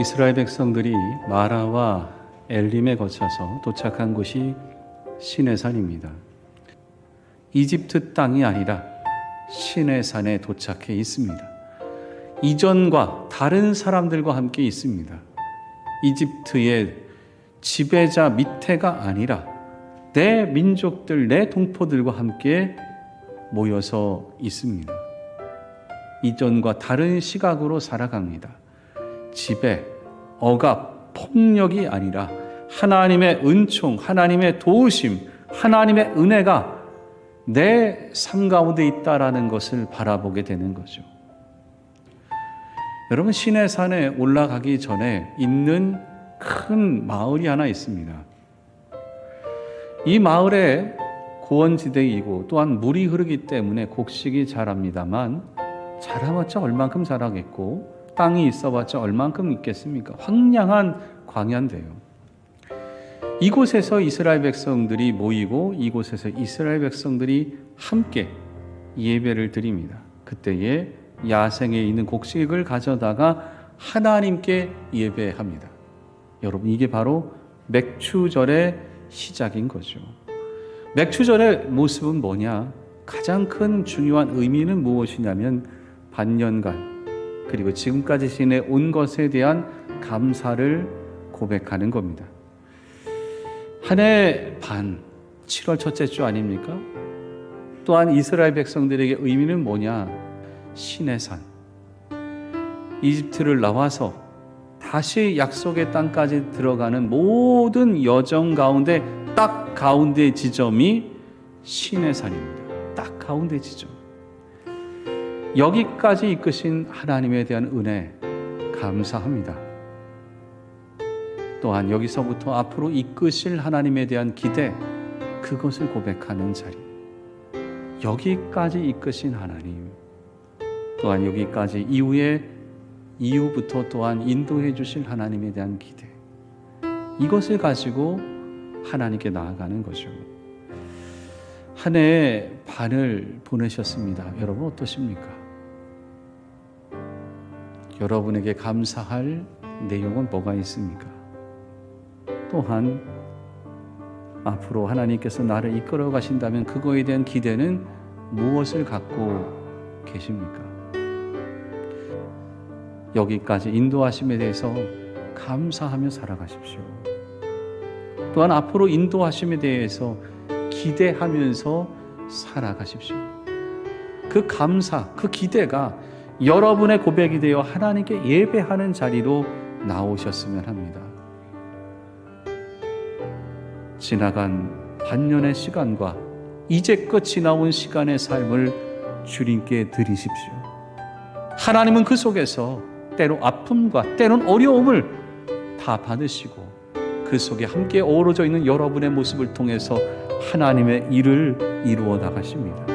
이스라엘 백성들이 마라와 엘림에 거쳐서 도착한 곳이 시내산입니다. 이집트 땅이 아니라 시내산에 도착해 있습니다. 이전과 다른 사람들과 함께 있습니다. 이집트의 지배자 밑에가 아니라 내 민족들, 내 동포들과 함께 모여서 있습니다. 이전과 다른 시각으로 살아갑니다. 지배, 억압, 폭력이 아니라 하나님의 은총, 하나님의 도우심, 하나님의 은혜가 내 삶 가운데 있다라는 것을 바라보게 되는 거죠. 여러분 시내산에 올라가기 전에 있는 큰 마을이 하나 있습니다. 이 마을에 고원지대이고 또한 물이 흐르기 때문에 곡식이 자랍니다만 자라봤자 얼만큼 자라겠고 땅이 있어봤자 얼만큼 있겠습니까? 황량한 광야인데요. 이곳에서 이스라엘 백성들이 모이고 이곳에서 이스라엘 백성들이 함께 예배를 드립니다. 그때에 야생에 있는 곡식을 가져다가 하나님께 예배합니다. 여러분 이게 바로 맥추절의 시작인 거죠. 맥추절의 모습은 뭐냐? 가장 큰 중요한 의미는 무엇이냐면 반년간 그리고 지금까지 지내 온 것에 대한 감사를 고백하는 겁니다. 한 해 반, 7월 첫째 주 아닙니까? 또한 이스라엘 백성들에게 의미는 뭐냐? 신의 산. 이집트를 나와서 다시 약속의 땅까지 들어가는 모든 여정 가운데 딱 가운데 지점이 신의 산입니다. 딱 가운데 지점. 여기까지 이끄신 하나님에 대한 은혜 감사합니다. 또한 여기서부터 앞으로 이끄실 하나님에 대한 기대 그것을 고백하는 자리. 여기까지 이끄신 하나님. 또한 여기까지 이후에 이후부터 또한 인도해 주실 하나님에 대한 기대. 이것을 가지고 하나님께 나아가는 거죠. 한해 반을 보내셨습니다. 여러분 어떠십니까? 여러분에게 감사할 내용은 뭐가 있습니까? 또한 앞으로 하나님께서 나를 이끌어 가신다면 그거에 대한 기대는 무엇을 갖고 계십니까? 여기까지 인도하심에 대해서 감사하며 살아가십시오. 또한 앞으로 인도하심에 대해서 기대하면서 살아가십시오. 그 감사, 그 기대가 여러분의 고백이 되어 하나님께 예배하는 자리로 나오셨으면 합니다. 지나간 반년의 시간과 이제껏 지나온 시간의 삶을 주님께 드리십시오. 하나님은 그 속에서 때로 아픔과 때론 어려움을 다 받으시고 그 속에 함께 어우러져 있는 여러분의 모습을 통해서 하나님의 일을 이루어 나가십니다.